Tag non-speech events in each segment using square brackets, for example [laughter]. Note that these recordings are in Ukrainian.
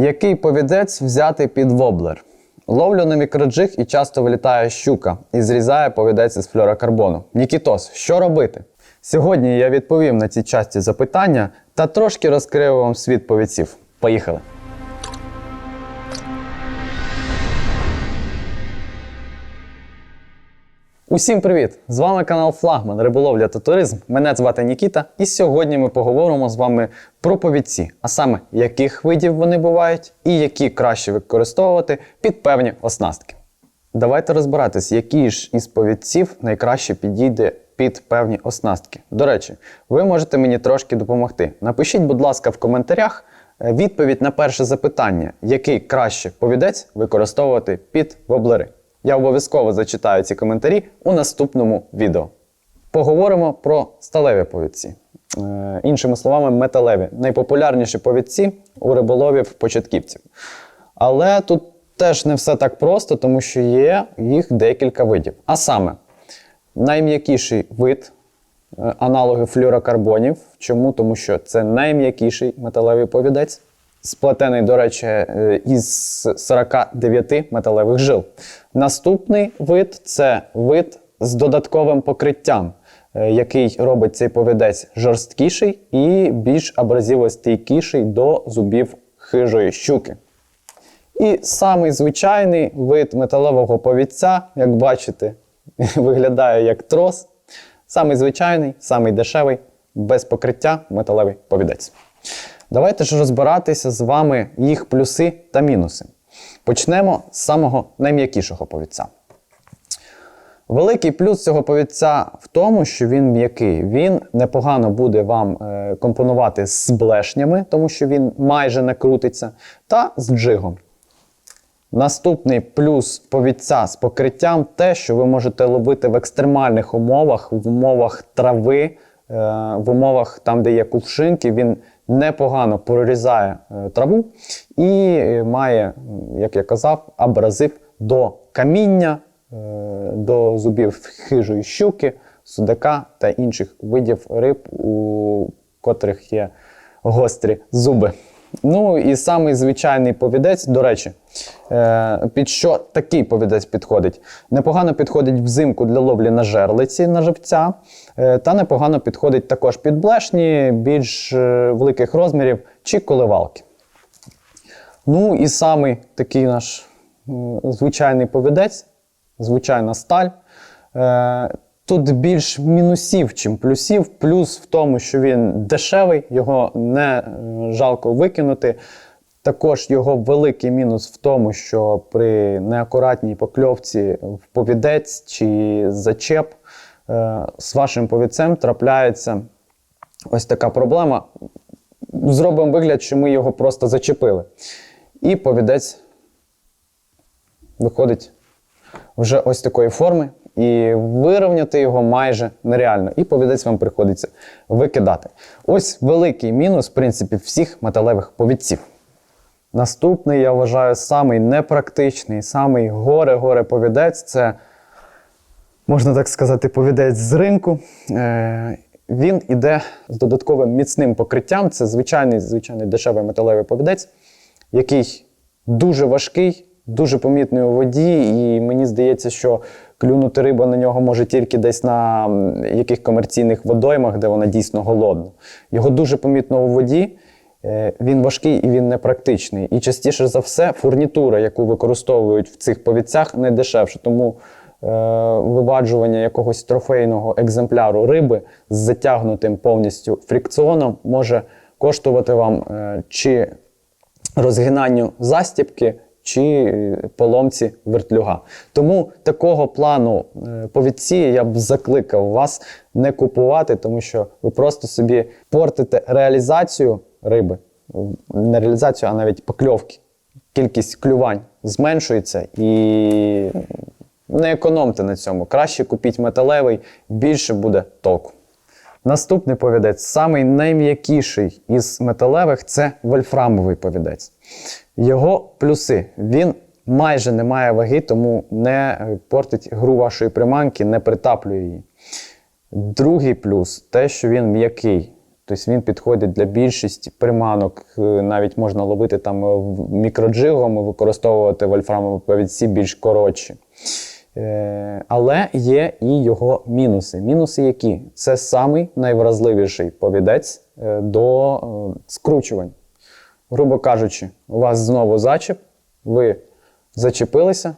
Який повідець взяти під воблер? Ловлю на мікроджиг і часто вилітає щука і зрізає повідець із флюорокарбону. Нікітос, що робити? Сьогодні я відповім на ці часті запитання та трошки розкрию вам світ повідців. Поїхали! Усім привіт! З вами канал Флагман Риболовля та туризм. Мене звати Нікіта, і сьогодні ми поговоримо з вами про повідці, а саме яких видів вони бувають і які краще використовувати під певні оснастки. Давайте розбиратись, який ж із повідців найкраще підійде під певні оснастки. До речі, ви можете мені трошки допомогти. Напишіть, будь ласка, в коментарях е, відповідь на перше запитання, який краще повідець використовувати під воблери. Я обов'язково зачитаю ці коментарі у наступному відео. Поговоримо про сталеві повідці. Е, іншими словами, металеві. Найпопулярніші повідці у риболовів початківців. Але тут теж не все так просто, тому що є їх декілька видів. А саме, найм'якіший вид е, аналоги флюорокарбонів. Чому? Тому що це найм'якіший металевий повідець, сплетений, до речі, е, із 49 металевих жил. Наступний вид це вид з додатковим покриттям, е, який робить цей повідець жорсткіший і більш абразивостійкіший до зубів хижої щуки. І самий звичайний вид металевого повідця, як бачите, [laughs] виглядає як трос. Самий звичайний, самий дешевий, без покриття металевий повідець. Давайте ж розбиратися з вами їх плюси та мінуси. Почнемо з самого найм'якішого повідця. Великий плюс цього повідця в тому, що він м'який. Він непогано буде вам е, компонувати з блешнями, тому що він майже не крутиться, та з джигом. Наступний плюс повідця з покриттям те, що ви можете ловити в екстремальних умовах, в умовах трави, е, в умовах там, де є кувшинки, він непогано прорізає е, траву і е, має, як я казав, абразив до каміння, е, до зубів хижої щуки, судака та інших видів риб, у котрих є гострі зуби. Ну і самий звичайний повідець, до речі, е, під що такий повідець підходить? Непогано підходить взимку для ловлі на жерлиці на живця, е, та непогано підходить також під блешні більш е, великих розмірів чи коливалки. Ну і самий такий наш звичайний повідець, звичайна сталь. Тут більш мінусів, чим плюсів. Плюс в тому, що він дешевий, його не е, жалко викинути. Також його великий мінус в тому, що при неакуратній покльовці в повідець чи зачеп е, з вашим повідцем трапляється ось така проблема. Зробимо вигляд, що ми його просто зачепили. І повідець виходить вже ось такої форми, і вирівняти його майже нереально. І повідець вам приходиться викидати. Ось великий мінус, в принципі, всіх металевих повідців. Наступний, я вважаю, самий непрактичний, самий горе-горе повідець це, можна так сказати, повідець з ринку. Е, він іде з додатковим міцним покриттям. Це звичайний, звичайний дешевий металевий повідець, який дуже важкий, дуже помітний у воді, і мені здається, що клюнути риба на нього може тільки десь на яких комерційних водоймах, де вона дійсно голодна. Його дуже помітно у воді. Е, Він важкий і він непрактичний. І частіше за все, фурнітура, яку використовують в цих повідцях, не дешевше. Тому е, виваджування якогось трофейного екземпляру риби з затягнутим повністю фрикціоном може коштувати вам е, чи розгинанню застіпки, чи е, поломці вертлюга. Тому такого плану е, повідці я б закликав вас не купувати, тому що ви просто собі портите реалізацію риби, не реалізацію, а навіть покльовки. Кількість клювань зменшується і не економте на цьому. Краще купіть металевий, більше буде толку. Наступний повідець, самий найм'якіший із металевих це вольфрамовий повідець. Його плюси. Він майже не має ваги, тому не портить гру вашої приманки, не притаплює її. Другий плюс те, що він м'який. Тобто він підходить для більшості приманок. Е, Навіть можна ловити там е, мікроджигом і використовувати вольфрамові повідці більш коротші. Е, Але є і його мінуси. Мінуси які? Це самий найвразливіший повідець до скручувань. Грубо кажучи, у вас знову зачеп, ви зачепилися,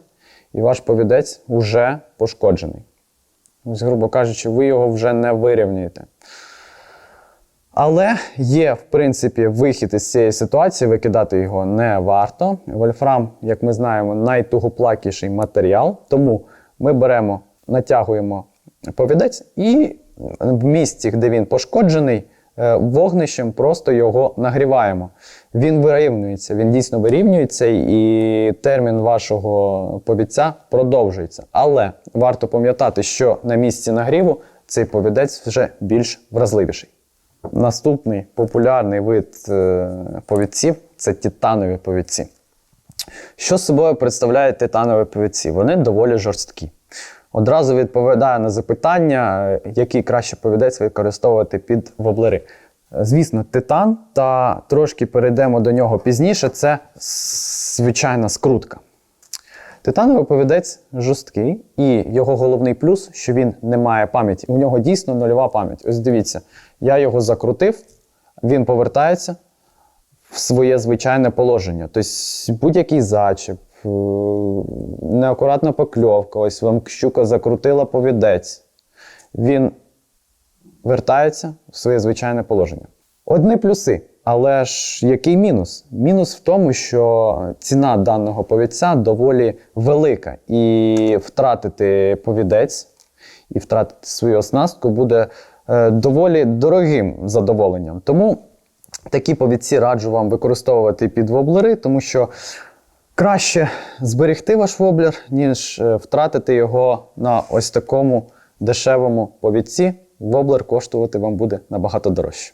і ваш повідець вже пошкоджений. Ось, грубо кажучи, ви його вже не вирівнюєте. Але є, в принципі, вихід із цієї ситуації, викидати його не варто. Вольфрам, як ми знаємо, найтугоплакіший матеріал, тому ми беремо, натягуємо повідець і в місці, де він пошкоджений, вогнищем просто його нагріваємо. Він вирівнюється, він дійсно вирівнюється, і термін вашого повідця продовжується. Але варто пам'ятати, що на місці нагріву цей повідець вже більш вразливіший. Наступний популярний вид е, повідців це титанові повідці. Що собою представляють титанові повідці? Вони доволі жорсткі. Одразу відповідаю на запитання, який краще повідець використовувати під воблери. Звісно, титан, та трошки перейдемо до нього пізніше. Це звичайна скрутка. Титановий повідець жорсткий, і його головний плюс, що він не має пам'яті. У нього дійсно нульова пам'ять. Ось дивіться, я його закрутив, він повертається в своє звичайне положення. Тобто будь-який зачеп, е, неакуратна покльовка, ось вам щука закрутила повідець. Він вертається в своє звичайне положення. Одні плюси. Але ж який мінус? Мінус в тому, що ціна даного повідця доволі велика, і втратити повідець і втратити свою оснастку буде е, доволі дорогим задоволенням. Тому такі повідці раджу вам використовувати під воблери, тому що краще зберегти ваш воблер, ніж е, втратити його на ось такому дешевому повідці. Воблер коштувати вам буде набагато дорожче.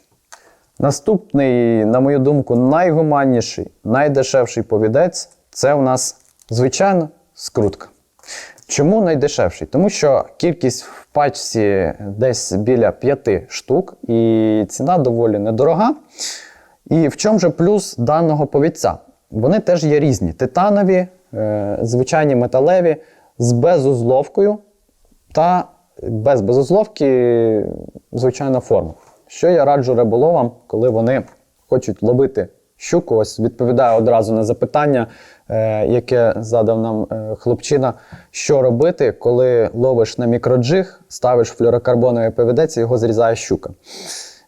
Наступний, на мою думку, найгуманніший, найдешевший повідець це у нас, звичайно, скрутка. Чому найдешевший? Тому що кількість в пачці десь біля 5 штук, і ціна доволі недорога. І в чому же плюс даного повідця? Вони теж є різні: титанові, е, звичайні металеві, з безузловкою та без безузловки звичайна форма. Що я раджу риболовам, коли вони хочуть ловити щуку? Ось відповідаю одразу на запитання, е, яке задав нам е, хлопчина. Що робити, коли ловиш на мікроджиг, ставиш флюорокарбоновий повідець його зрізає щука?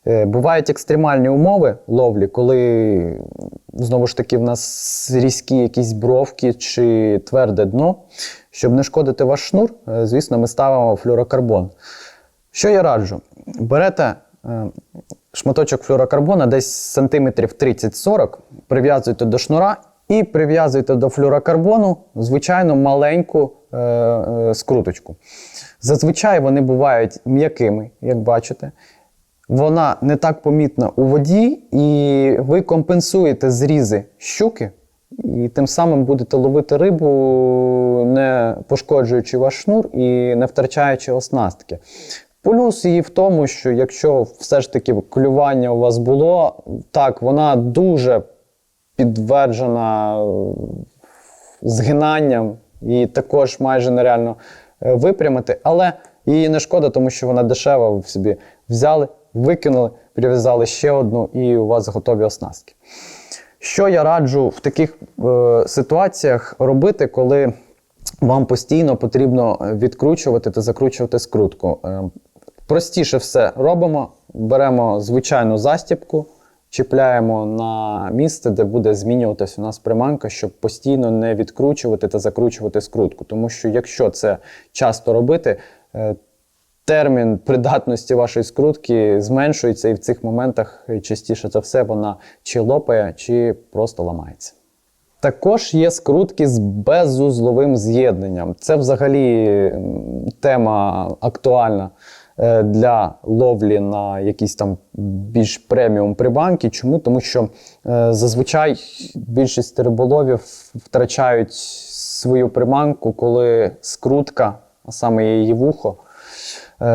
Е, Бувають екстремальні умови ловлі, коли знову ж таки в нас різкі якісь бровки чи тверде дно. Щоб не шкодити ваш шнур, е, звісно, ми ставимо флюорокарбон. Що я раджу? Берете е, шматочок флюорокарбона десь сантиметрів 30-40, прив'язуєте до шнура і прив'язуєте до флюорокарбону звичайно маленьку скруточку. Зазвичай вони бувають м'якими, як бачите. Вона не так помітна у воді, і ви компенсуєте зрізи щуки, і тим самим будете ловити рибу, не пошкоджуючи ваш шнур і не втрачаючи оснастки. Плюс її в тому, що якщо все ж таки клювання у вас було, так, вона дуже підтверджена е, згинанням і також майже нереально е, випрямити, але її не шкода, тому що вона дешева, ви собі взяли, викинули, прив'язали ще одну, і у вас готові оснастки. Що я раджу в таких е, ситуаціях робити, коли вам постійно потрібно відкручувати та закручувати скрутку? Е, простіше все робимо, беремо звичайну застібку, чіпляємо на місце, де буде змінюватись у нас приманка, щоб постійно не відкручувати та закручувати скрутку. Тому що якщо це часто робити, е, термін придатності вашої скрутки зменшується, і в цих моментах частіше за все вона чи лопає, чи просто ламається. Також є скрутки з безузловим з'єднанням. Це взагалі тема актуальна е, для ловлі на якісь там більш преміум прибанки. Чому? Тому що е, зазвичай більшість риболовів втрачають свою приманку, коли скрутка, а саме її вухо,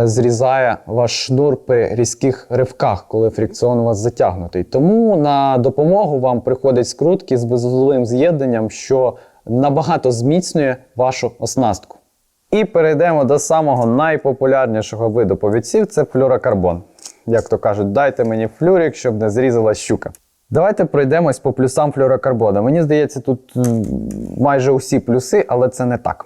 зрізає ваш шнур при різких ривках, коли фрикціон у вас затягнутий. Тому на допомогу вам приходять скрутки з безвузловим з'єднанням, що набагато зміцнює вашу оснастку. І перейдемо до самого найпопулярнішого виду повідців це флюрокарбон. Як то кажуть, дайте мені флюрик, щоб не зрізала щука. Давайте пройдемось по плюсам флюрокарбону. Мені здається, тут майже усі плюси, але це не так.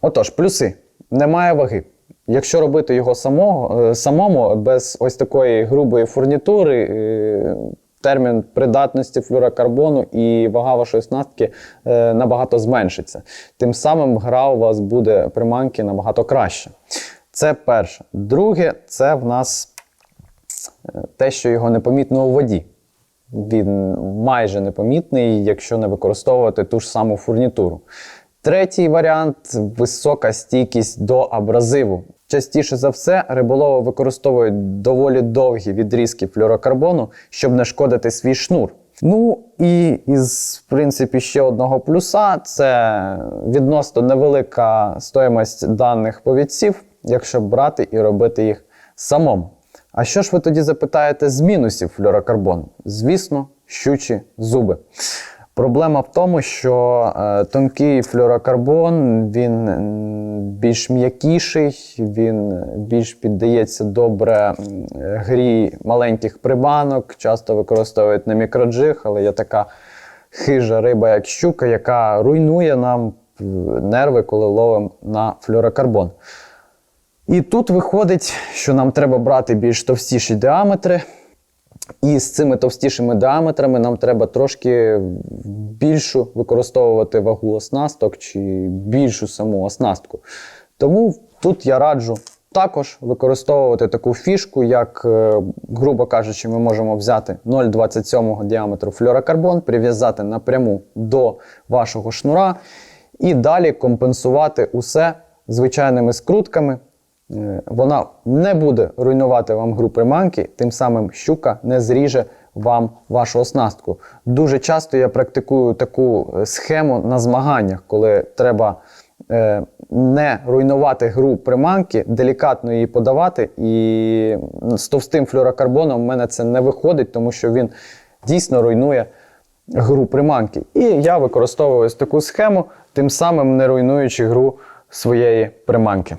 Отож, плюси. Немає ваги. Якщо робити його самого, е, самому, без ось такої грубої фурнітури, е, термін придатності флюрокарбону і вага вашої снастки е, набагато зменшиться. Тим самим гра у вас буде приманки набагато краще. Це перше. Друге, це в нас те, що його непомітно у воді. Він майже непомітний, якщо не використовувати ту ж саму фурнітуру. Третій варіант висока стійкість до абразиву. Частіше за все, риболови використовують доволі довгі відрізки флюрокарбону, щоб не шкодити свій шнур. Ну і із в принципі ще одного плюса це відносно невелика стоїмость даних повідців, якщо брати і робити їх самому. А що ж ви тоді запитаєте з мінусів флюрокарбону? Звісно, щучі зуби. Проблема в тому, що е, тонкий флюрокарбон він більш м'якіший, він більш піддається добре грі маленьких прибанок, часто використовують на мікроджиг, але є така хижа риба, як щука, яка руйнує нам нерви, коли ловимо на флюрокарбон. І тут виходить, що нам треба брати більш товстіші діаметри. І з цими товстішими діаметрами нам треба трошки більшу використовувати вагу оснасток чи більшу саму оснастку. Тому тут я раджу також використовувати таку фішку, як, е, грубо кажучи, ми можемо взяти 0,27 діаметру флюрокарбон, прив'язати напряму до вашого шнура і далі компенсувати усе звичайними скрутками. Е, Вона не буде руйнувати вам гру приманки, тим самим щука не зріже вам вашу оснастку. Дуже часто я практикую таку е, схему на змаганнях, коли треба е, не руйнувати гру приманки, делікатно її подавати. І з товстим флюрокарбоном в мене це не виходить, тому що він дійсно руйнує гру приманки. І я використовую ось таку схему, тим самим не руйнуючи гру своєї приманки.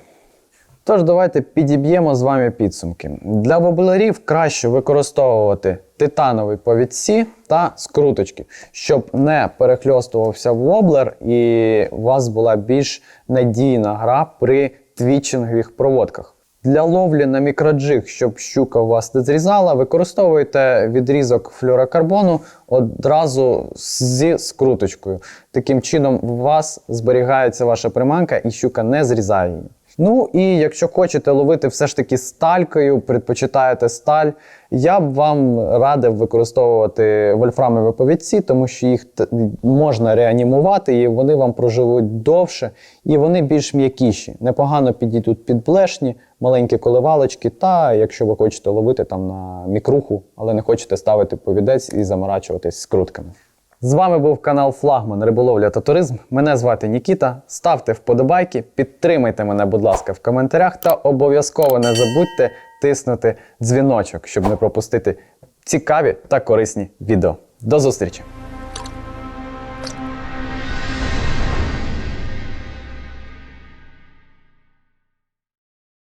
Тож давайте підіб'ємо з вами підсумки. Для воблерів краще використовувати титанові повідці та скруточки, щоб не перехльостувався воблер і у вас була більш надійна гра при твічингових проводках. Для ловлі на мікроджиг, щоб щука вас не зрізала, використовуйте відрізок флюрокарбону одразу зі скруточкою. Таким чином, у вас зберігається ваша приманка і щука не зрізає її. Ну і якщо хочете ловити все ж таки сталькою, предпочитаєте сталь, я б вам радив використовувати вольфрамові повідці, тому що їх можна реанімувати, і вони вам проживуть довше, і вони більш м'якіші. Непогано підійдуть під блешні, маленькі коливалочки, та якщо ви хочете ловити там на мікруху, але не хочете ставити повідець і заморачуватись скрутками. З вами був канал Флагман Риболовля та Туризм. Мене звати Нікіта. Ставте вподобайки, підтримайте мене, будь ласка, в коментарях та обов'язково не забудьте тиснути дзвіночок, щоб не пропустити цікаві та корисні відео. До зустрічі!